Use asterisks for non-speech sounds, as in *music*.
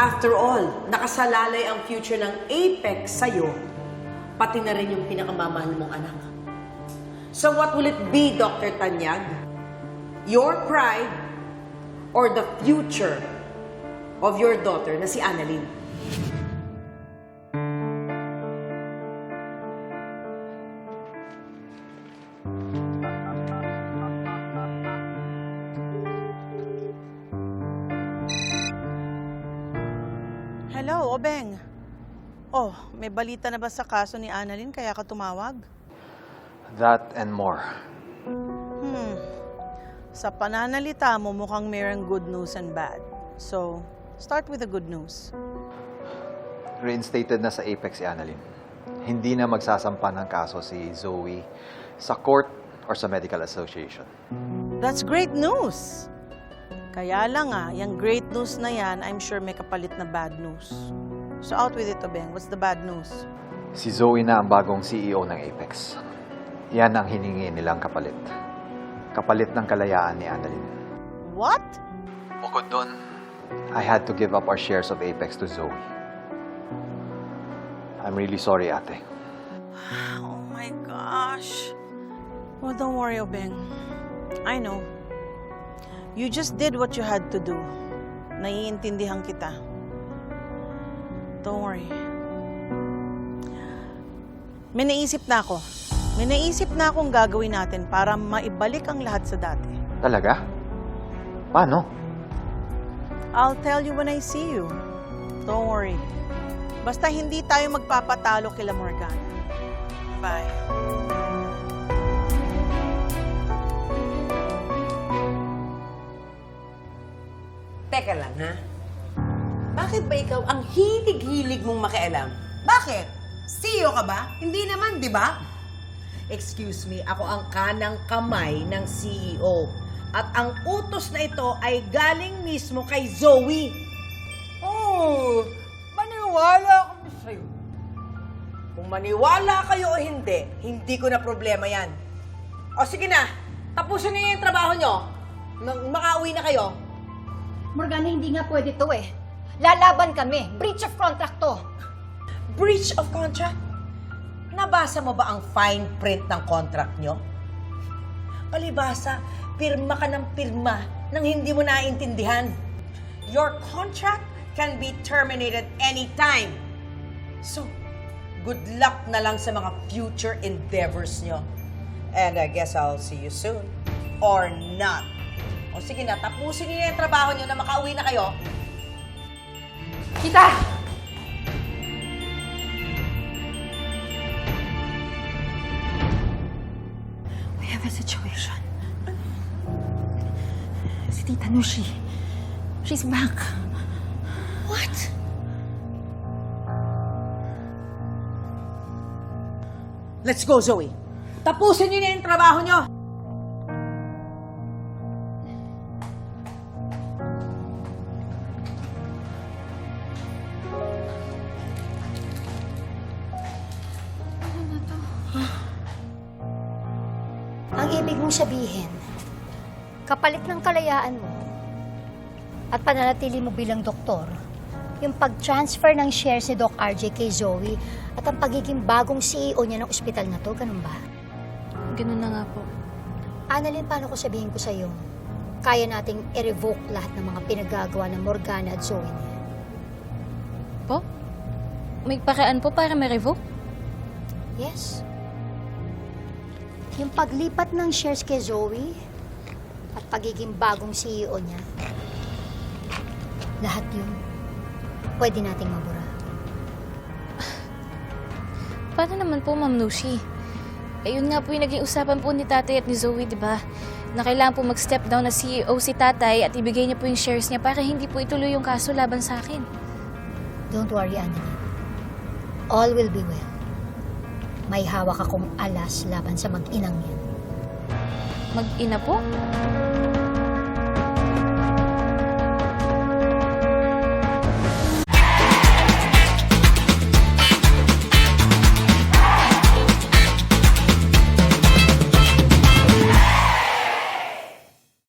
After all, nakasalalay ang future ng Apex sa'yo, pati na rin yung pinakamamahal mong anak. So what will it be, Dr. Tanyag? Your pride or the future of your daughter na si Annalyn? Hello, Obeng. Oh, may balita na ba sa kaso ni Annalyn kaya ka tumawag? That and more. Hmm. Sa pananalita mo, mukhang mayroong good news and bad. So, start with the good news. Reinstated na sa Apex si Annalyn. Hindi na magsasampa ng kaso si Zoe sa court or sa medical association. That's great news! Kaya lang ah, yung great news na yan, I'm sure may kapalit na bad news. So out with it, Obeng. What's the bad news? Si Zoe na ang bagong CEO ng Apex. Yan ang hiningi nilang kapalit. Kapalit ng kalayaan ni Annalyn. What? Bukod doon, I had to give up our shares of Apex to Zoe. I'm really sorry, ate. *sighs* Oh my gosh. Well, don't worry, Obeng. I know. You just did what you had to do. Naiintindihan kita. Don't worry. May naisip na ako. May naisip na akong gagawin natin para maibalik ang lahat sa dati. Talaga? Paano? I'll tell you when I see you. Don't worry. Basta hindi tayo magpapatalo kila Morgana. Bye. Teka lang, ha? Bakit ba ikaw ang hilig-hilig mong makialam? Bakit? CEO ka ba? Hindi naman, di ba? Excuse me, ako ang kanang kamay ng CEO. At ang utos na ito ay galing mismo kay Zoe. Oh, maniwala kami sa'yo. Kung maniwala kayo o hindi, hindi ko na problema yan. O sige na, tapusin niyo yung trabaho. Nang makauwi na kayo. Morgana, hindi nga pwede to eh. Lalaban kami. Breach of contract to. Breach of contract? Nabasa mo ba ang fine print ng contract nyo? Palibasa, pirma ka ng pirma nang hindi mo naiintindihan. Your contract can be terminated anytime. So, good luck na lang sa mga future endeavors nyo. And I guess I'll see you soon. Or not. O sige na, tapusin niyo yung trabaho nyo na makauwi na kayo. Kita! We have a situation. Si Tita Nushi. She's back. What? Let's go, Zoe. Tapusin niyo na yung trabaho niyo. Ibig mong sabihin, kapalit ng kalayaan mo at pananatili mo bilang doktor, yung pag-transfer ng shares ni Doc RJ kay Zoe at ang pagiging bagong CEO niya ng ospital na to, ganun ba? Ganun na nga po. Annalyn, paano ko sabihin ko sa'yo? Kaya nating i-revoke lahat ng mga pinagagawa ng Morgana at Zoe niya. Po? May pakaan po para ma-revoke? Yes. Yung paglipat ng shares kay Zoe at pagiging bagong CEO niya, lahat yun, pwede nating mabura. *sighs* Paano naman po, Ma'am Nushi? Ayun nga po yung naging usapan po ni tatay at ni Zoe, di ba? Na kailangan po mag-step down na CEO si tatay at ibigay niya po yung shares niya para hindi po ituloy yung kaso laban sa akin. Don't worry, Annalyn. All will be well. May hawak akong alas laban sa mag-inang yan. Mag-ina po?